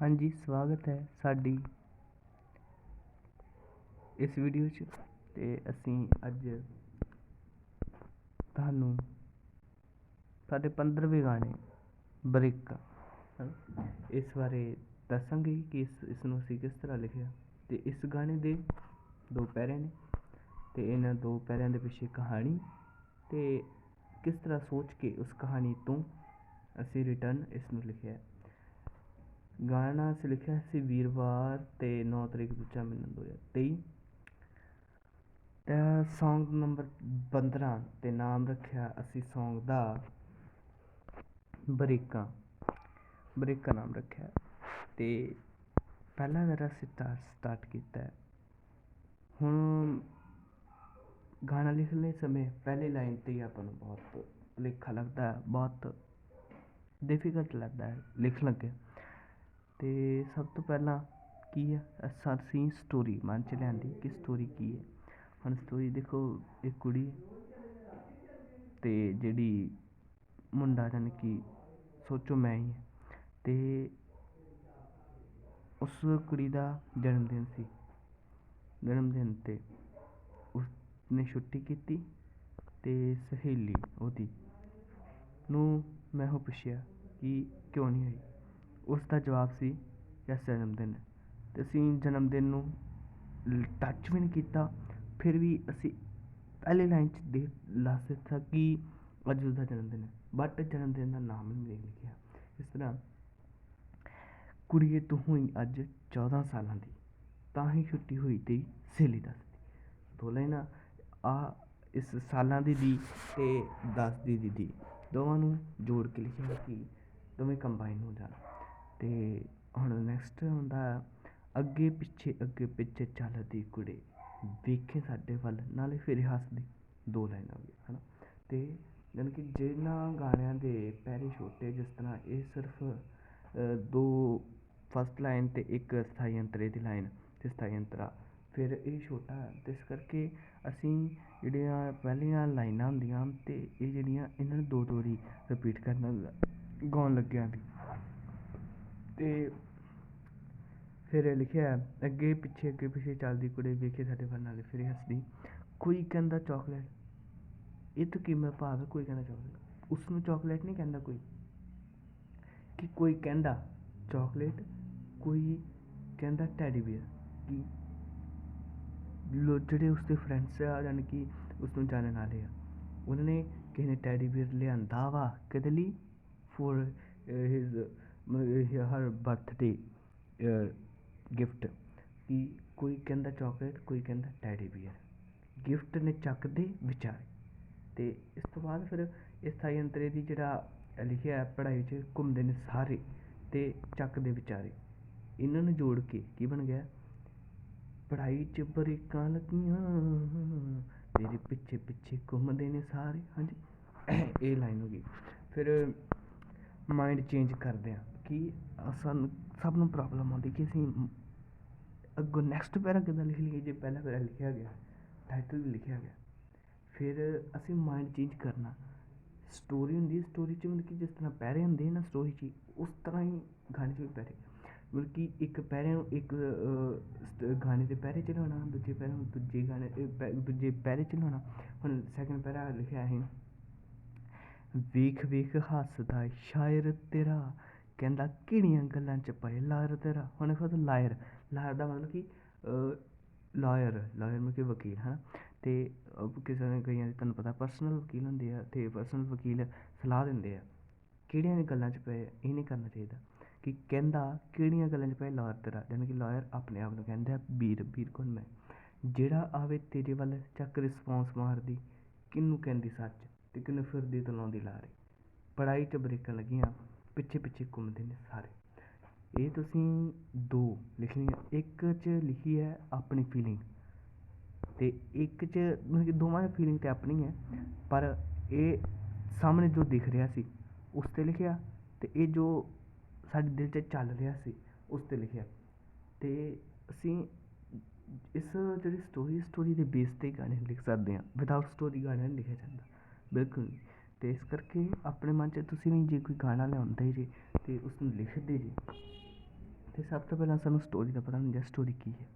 ਹਾਂਜੀ, ਸਵਾਗਤ ਹੈ ਸਾਡੀ ਇਸ ਵੀਡੀਓ 'ਚ ਤੇ ਅਸੀਂ ਅੱਜ ਤੁਹਾਨੂੰ ਸਾਡੇ 15ਵੇਂ ਗਾਣੇ ਬ੍ਰੇਕਾਂ ਇਸ ਬਾਰੇ ਦੱਸਾਂਗੇ ਕਿ ਇਸ ਇਸ ਨੂੰ ਅਸੀਂ ਕਿਸ ਤਰ੍ਹਾਂ ਲਿਖਿਆ। ਤੇ ਇਸ ਗਾਣੇ ਦੇ ਦੋ ਪੈਰੇ ਨੇ ਤੇ ਇਹਨਾਂ ਦੋ ਪੈਰਿਆਂ ਦੇ ਪਿੱਛੇ ਕਹਾਣੀ ਤੇ ਕਿਸ ਤਰ੍ਹਾਂ ਸੋਚ ਕੇ ਉਸ ਕਹਾਣੀ ਤੋਂ ਅਸੀਂ ਰਿਟਰਨ ਇਸ ਨੂੰ ਲਿਖਿਆ। ਗਾਣਾ ਅਸੀਂ ਲਿਖਿਆ ਸੀ ਵੀਰਵਾਰ ਤੇ 9 ਤਰੀਕ ਦੂਜਾ ਮਹੀਨਾ 2023 ਤਾਂ Song ਨੰਬਰ 15 ਤੇ ਨਾਮ ਰੱਖਿਆ ਅਸੀਂ Song ਦਾ ਬਰੀਕਾਂ। ਬਰੀਕਾਂ ਨਾਮ ਰੱਖਿਆ। ਤੇ ਪਹਿਲਾ ਮੇਰਾ ਸਿੱਟਾ ਸਟਾਰਟ ਕੀਤਾ ਹੁਣ ਗਾਣਾ ਲਿਖਣ ਸਮੇਂ ਪਹਿਲੀ ਲਾਈਨ ਤੇ ਹੀ ਆਪਾਂ ਨੂੰ ਬਹੁਤ ਭੁਲੇਖਾ ਲੱਗਦਾ, ਬਹੁਤ ਡਿਫਿਕਲਟ ਲੱਗਦਾ ਹੈ ਲਿਖਣ ਲੱਗੇ ਤੇ ਸਭ ਤੋਂ ਪਹਿਲਾਂ ਕੀ ਹੈ ਅਸੀਂ ਸਟੋਰੀ ਮਨ ਚ ਲਿਆਂਦੀ ਕਿ ਸਟੋਰੀ ਕੀ ਹੈ ਹੁਣ ਸਟੋਰੀ ਦੇਖੋ, ਇੱਕ ਕੁੜੀ ਅਤੇ ਜਿਹੜੀ ਮੁੰਡਾ ਜਾਨੀ ਕਿ ਸੋਚੋ ਮੈਂ ਹੀ ਅਤੇ ਉਸ ਕੁੜੀ ਦਾ ਜਨਮ ਦਿਨ ਸੀ। ਜਨਮ ਦਿਨ ਤੇ ਉਸਨੇ ਛੁੱਟੀ ਕੀਤੀ ਅਤੇ ਸਹੇਲੀ ਉਹਦੀ ਨੂੰ ਮੈਂ ਉਹ ਪੁੱਛਿਆ ਕਿ ਕਿਉਂ ਨਹੀਂ ਆਈ? ਉਸ ਦਾ ਜਵਾਬ ਸੀ, ਯਸ ਜਨਮਦਿਨ। ਅਤੇ ਅਸੀਂ ਜਨਮਦਿਨ ਨੂੰ ਟੱਚ ਵੀ ਨਹੀਂ ਕੀਤਾ। ਫਿਰ ਵੀ ਅਸੀਂ ਪਹਿਲੀ ਲਾਈਨ 'ਚ ਦੇ ਦੱਸ ਦਿੱਤਾ ਕਿ ਅੱਜ ਉਸਦਾ ਜਨਮਦਿਨ ਹੈ। ਬਟ ਜਨਮਦਿਨ ਦਾ ਨਾਮ ਹੀ ਨਹੀਂ ਲਿਖਿਆ। ਇਸ ਤਰ੍ਹਾਂ ਕੁੜੀਏ, ਤੂੰ ਹੋਈ ਅੱਜ 14 ਸਾਲਾਂ ਦੀ। ਤਾਂ ਹੀ ਛੁੱਟੀ ਹੋਈ ਤੇਰੀ ਸਹੇਲੀ ਦੱਸਦੀ ਦੋ ਲਾਈਨਾਂ। ਆ ਇਸ ਸਾਲਾਂ ਦੀ ਦੀ ਤੇ 10 ਦੀ ਦੀ ਦੀ। ਦੋਵਾਂ ਨੂੰ ਜੋੜ ਕੇ ਲਿਖਿਆ ਕਿ ਦੋਵੇਂ ਕੰਬਾਈਨ ਹੋ ਜਾਣ। ਤੇ ਹੁਣ ਨੈਕਸਟ ਹੁੰਦਾ ਅੱਗੇ ਪਿੱਛੇ ਅੱਗੇ ਪਿੱਛੇ ਚੱਲਦੀ ਕੁੜੇ। ਵੇਖੇ ਸਾਡੇ ਵੱਲ, ਨਾਲੇ ਫਿਰ ਹੱਸਦੀ। ਦੋ ਲਾਈਨਾਂ ਵੀ ਨਾ ਅਤੇ ਯਾਨੀ ਕਿ ਜਿਹਨਾਂ ਗਾਣਿਆਂ ਦੇ ਪੈਰੇ ਛੋਟੇ, ਜਿਸ ਤਰ੍ਹਾਂ ਇਹ ਸਿਰਫ ਦੋ ਫਸਟ ਲਾਈਨ ਅਤੇ ਇੱਕ ਸਥਾਈ ਅੰਤਰੇ ਦੀ ਲਾਈਨ ਅਤੇ ਸਥਾਈ ਅੰਤਰਾ, ਫਿਰ ਇਹ ਛੋਟਾ। ਹੈ ਤੇ ਇਸ ਕਰਕੇ ਅਸੀਂ ਜਿਹੜੀਆਂ ਪਹਿਲੀਆਂ ਲਾਈਨਾਂ ਹੁੰਦੀਆਂ ਅਤੇ ਇਹ ਜਿਹੜੀਆਂ ਇਹਨਾਂ ਨੂੰ ਦੋ ਦੋ ਵਾਰੀ ਰਿਪੀਟ ਕਰਨਾ ਗਾਉਣ ਲੱਗਿਆਂ ਦੀ ਤੇ ਫਿਰ ਲਿਖਿਆ ਅੱਗੇ ਪਿੱਛੇ ਅੱਗੇ ਪਿੱਛੇ ਚੱਲਦੀ ਕੁੜੀ ਵੇਖੇ ਸਾਡੇ ਵੱਲ ਨਾਲੇ ਫਿਰ ਹੱਸਦੀ, ਕੋਈ ਕਹਿੰਦਾ ਚਾਕਲੇਟ ਇਹ ਤੋਂ ਕੀ ਮੈਂ ਭਾਵ ਹੈ, ਕੋਈ ਕਹਿੰਦਾ ਚਾਕਲੇਟ ਉਸ ਨੂੰ ਚਾਕਲੇਟ ਨਹੀਂ ਕਹਿੰਦਾ ਕੋਈ? ਕਿ ਕੋਈ ਕਹਿੰਦਾ ਚਾਕਲੇਟ ਕੋਈ ਕਹਿੰਦਾ ਟੈਡੀ ਬੀਅਰ ਕਿ ਲੋ, ਜਿਹੜੇ ਉਸਦੇ ਫਰੈਂਡਸ ਆ ਯਾਨੀ ਕਿ ਉਸ ਨੂੰ ਜਾਣਨ ਵਾਲੇ ਆ, ਉਹਨਾਂ ਨੇ ਕਿਸੇ ਨੇ ਟੈਡੀ ਬੀਅਰ ਲਿਆਂਦਾ ਵਾ ਕਦੇ ਲਈ for his her birthday gift ਕਿ ਕੋਈ ਕਹਿੰਦਾ ਚੋਕਲੇਟ ਕੋਈ ਕਹਿੰਦਾ ਟੈਡੀ ਬੀਅਰ ਗਿਫਟ ਨੇ ਚੱਕਦੇ ਵਿਚਾਰੇ। ਅਤੇ ਇਸ ਤੋਂ ਬਾਅਦ ਫਿਰ ਇਸ ਥਾਈ ਅੰਤਰੇ ਦੀ ਜਿਹੜਾ ਲਿਖਿਆ ਪੜ੍ਹਾਈ 'ਚ ਘੁੰਮਦੇ ਨੇ ਸਾਰੇ ਅਤੇ ਚੱਕਦੇ ਵਿਚਾਰੇ। ਇਹਨਾਂ ਨੂੰ ਜੋੜ ਕੇ ਕੀ ਬਣ ਗਿਆ? ਪੜ੍ਹਾਈ 'ਚ ਬਰੇਕਾਂ ਲੱਗੀਆਂ, ਤੇਰੇ ਪਿੱਛੇ ਪਿੱਛੇ ਘੁੰਮਦੇ ਨੇ ਸਾਰੇ। ਹਾਂਜੀ, ਇਹ ਲਾਈਨ ਹੋ ਗਈ। ਫਿਰ ਮਾਇੰਡ ਚੇਂਜ ਕਰਦੇ ਹਾਂ ਕਿ ਸਾਨੂੰ ਸਭ ਨੂੰ ਪ੍ਰੋਬਲਮ ਆਉਂਦੀ ਕਿ ਅਸੀਂ ਅੱਗੋਂ ਨੈਕਸਟ ਪੈਰਾ ਕਿੱਦਾਂ ਲਿਖ ਲਈਏ, ਜੇ ਪਹਿਲਾ ਪੈਰਾ ਲਿਖਿਆ ਗਿਆ ਟਾਈਟਲ ਵੀ ਲਿਖਿਆ ਗਿਆ, ਫਿਰ ਅਸੀਂ ਮਾਈਂਡ ਚੇਂਜ ਕਰਨਾ। ਸਟੋਰੀ ਹੁੰਦੀ ਸਟੋਰੀ 'ਚ ਮਤਲਬ ਕਿ ਜਿਸ ਤਰ੍ਹਾਂ ਪੈਰੇ ਹੁੰਦੇ ਨਾ ਸਟੋਰੀ 'ਚ, ਉਸ ਤਰ੍ਹਾਂ ਹੀ ਗਾਣੇ 'ਚ ਵੀ ਪੈਰੇ। ਮਤਲਬ ਕਿ ਇੱਕ ਪੈਰੇ ਨੂੰ ਇੱਕ ਗਾਣੇ ਦੇ ਪੈਰੇ 'ਚ ਲਾਉਣਾ ਦੂਜੇ ਪੈਰੇ ਨੂੰ ਦੂਜੇ ਗਾਣੇ ਦੂਜੇ ਪੈਰੇ 'ਚ ਲਾਉਣਾ ਹੁਣ ਸੈਕਿੰਡ ਪੈਰਾ ਲਿਖਿਆ ਹੈ। ਵੇਖ ਵੇਖ ਹੱਸਦਾ ਸ਼ਾਇਰ ਤੇਰਾ ਕਹਿੰਦਾ ਕਿਹੜੀਆਂ ਗੱਲਾਂ 'ਚ ਪਏ ਲਾਇਰ ਤੇਰਾ। ਹੁਣ ਖੁਦ ਲਾਇਰ ਲਾਇਰ ਦਾ ਮਤਲਬ ਕਿ ਲਾਇਰ ਲਾਇਰ ਮਤਲਬ ਕਿ ਵਕੀਲ ਹੈ ਨਾ ਅਤੇ ਕਿਸੇ ਨੇ ਕਈਆਂ ਦੇ ਤੁਹਾਨੂੰ ਪਤਾ ਪਰਸਨਲ ਵਕੀਲ ਹੁੰਦੇ ਆ ਅਤੇ ਪਰਸਨਲ ਵਕੀਲ ਸਲਾਹ ਦਿੰਦੇ ਆ। ਕਿਹੜੀਆਂ ਗੱਲਾਂ 'ਚ ਪਏ ਇਹ ਨਹੀਂ ਕਰਨਾ ਚਾਹੀਦਾ ਕਿ ਕਹਿੰਦਾ ਕਿਹੜੀਆਂ ਗੱਲਾਂ 'ਚ ਪਏ ਲਾਇਰ ਤੇਰਾ ਯਾਨੀ ਕਿ ਲਾਇਰ ਆਪਣੇ ਆਪ ਨੂੰ ਕਹਿੰਦਾ, ਵੀਰ ਵੀਰ ਕੋਣ ਮੈਂ? ਜਿਹੜਾ ਆਵੇ ਤੇਰੇ ਵੱਲ ਚੱਕ ਰਿਸਪੌਂਸ ਮਾਰਦੀ, ਕਿਹਨੂੰ ਕਹਿੰਦੀ ਸੱਚ ਅਤੇ ਕਿਹਨੂੰ ਫਿਰਦੀ ਤਲਾਉਂਦੀ ਲਾਰੇ? ਪੜ੍ਹਾਈ 'ਚ ਬ੍ਰੇਕਾਂ ਲੱਗੀਆਂ। ਪਿੱਛੇ ਪਿੱਛੇ ਘੁੰਮਦੇ ਨੇ ਸਾਰੇ। ਇਹ ਤੁਸੀਂ ਦੋ ਲਿਖਣੀਆਂ ਇੱਕ 'ਚ ਲਿਖੀ ਹੈ ਆਪਣੀ ਫੀਲਿੰਗ ਅਤੇ ਇੱਕ 'ਚ ਮਤਲਬ ਕਿ ਦੋਵਾਂ ਦੀ ਫੀਲਿੰਗ ਤਾਂ ਆਪਣੀ ਹੈ, ਪਰ ਇਹ ਸਾਹਮਣੇ ਜੋ ਦਿਖ ਰਿਹਾ ਸੀ, ਉਸ 'ਤੇ ਲਿਖਿਆ ਅਤੇ ਇਹ ਜੋ ਸਾਡੇ ਦਿਲ 'ਚ ਚੱਲ ਰਿਹਾ ਸੀ, ਉਸ 'ਤੇ ਲਿਖਿਆ। ਅਤੇ ਅਸੀਂ ਇਸ ਜਿਹੜੀ ਸਟੋਰੀ ਸਟੋਰੀ ਦੇ ਬੇਸ 'ਤੇ ਗਾਣੇ ਲਿਖ ਸਕਦੇ ਹਾਂ। ਵਿਦਆਊਟ ਸਟੋਰੀ ਗਾਣਾ ਨਹੀਂ ਲਿਖਿਆ ਜਾਂਦਾ। ਬਿਲਕੁਲ ਅਤੇ ਇਸ ਕਰਕੇ ਆਪਣੇ ਮਨ 'ਚ ਤੁਸੀਂ ਵੀ ਜੇ ਕੋਈ ਗਾਣਾ ਲਿਆਉਂਦੇ ਜੇ ਤੇ ਉਸਨੂੰ ਲਿਖਦੇ ਜੇ, ਤੇ ਸਭ ਤੋਂ ਪਹਿਲਾਂ ਸਾਨੂੰ ਸਟੋਰੀ ਦਾ ਪਤਾ ਹੁੰਦਾ ਸਟੋਰੀ ਕੀ ਹੈ।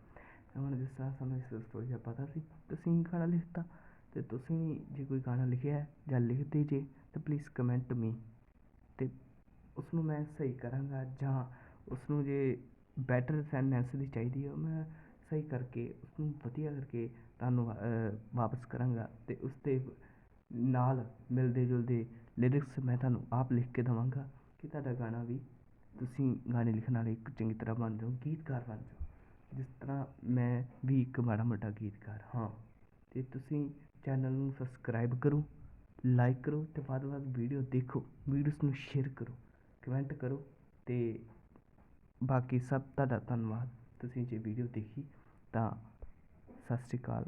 ਹੁਣ ਜਿਸ ਤਰ੍ਹਾਂ ਸਾਨੂੰ ਇਸ ਸਟੋਰੀ ਦਾ ਪਤਾ ਸੀ, ਤੁਸੀਂ ਗਾਣਾ ਲਿਖਤਾ ਅਤੇ ਤੁਸੀਂ ਜੇ ਕੋਈ ਗਾਣਾ ਲਿਖਿਆ ਜਾਂ ਲਿਖਦੇ ਜੇ, ਤਾਂ ਪਲੀਜ਼ ਕਮੈਂਟ ਮੀ ਅਤੇ ਉਸਨੂੰ ਮੈਂ ਸਹੀ ਕਰਾਂਗਾ ਜਾਂ ਉਸਨੂੰ ਜੇ ਬੈਟਰ ਸੈਂਟੈਂਸ ਦੀ ਚਾਹੀਦੀ ਹੈ, ਉਹ ਮੈਂ ਸਹੀ ਕਰਕੇ, ਉਸਨੂੰ ਵਧੀਆ ਕਰਕੇ ਤੁਹਾਨੂੰ ਵਾਪਸ ਕਰਾਂਗਾ ਅਤੇ ਉਸ 'ਤੇ ਨਾਲ ਮਿਲਦੇ ਜੁਲਦੇ ਲਿਰਿਕਸ ਮੈਂ ਤੁਹਾਨੂੰ ਆਪ ਲਿਖ ਕੇ ਦੇਵਾਂਗਾ ਕਿ ਤੁਹਾਡਾ ਗਾਣਾ ਵੀ ਤੁਸੀਂ ਗਾਣੇ ਲਿਖਣ ਵਾਲੇ ਇੱਕ ਚੰਗੀ ਤਰ੍ਹਾਂ ਬਣ ਜਾਓ, ਗੀਤਕਾਰ ਬਣ ਜਾਓ। ਜਿਸ ਤਰ੍ਹਾਂ ਮੈਂ ਵੀ ਇੱਕ ਮਾੜਾ ਮੋਟਾ ਗੀਤਕਾਰ ਹਾਂ। ਅਤੇ ਤੁਸੀਂ ਚੈਨਲ ਨੂੰ ਸਬਸਕ੍ਰਾਈਬ ਕਰੋ ਲਾਈਕ ਕਰੋ ਅਤੇ ਵੱਧ ਤੋਂ ਵੱਧ ਵੀਡੀਓ ਦੇਖੋ ਵੀਡੀਓਸ ਨੂੰ ਸ਼ੇਅਰ ਕਰੋ ਕਮੈਂਟ ਕਰੋ ਅਤੇ ਬਾਕੀ ਸਭ ਤੁਹਾਡਾ ਧੰਨਵਾਦ। ਤੁਸੀਂ ਜੇ ਵੀਡੀਓ ਦੇਖੀ ਤਾਂ ਸਤਿ ਸ਼੍ਰੀ ਅਕਾਲ।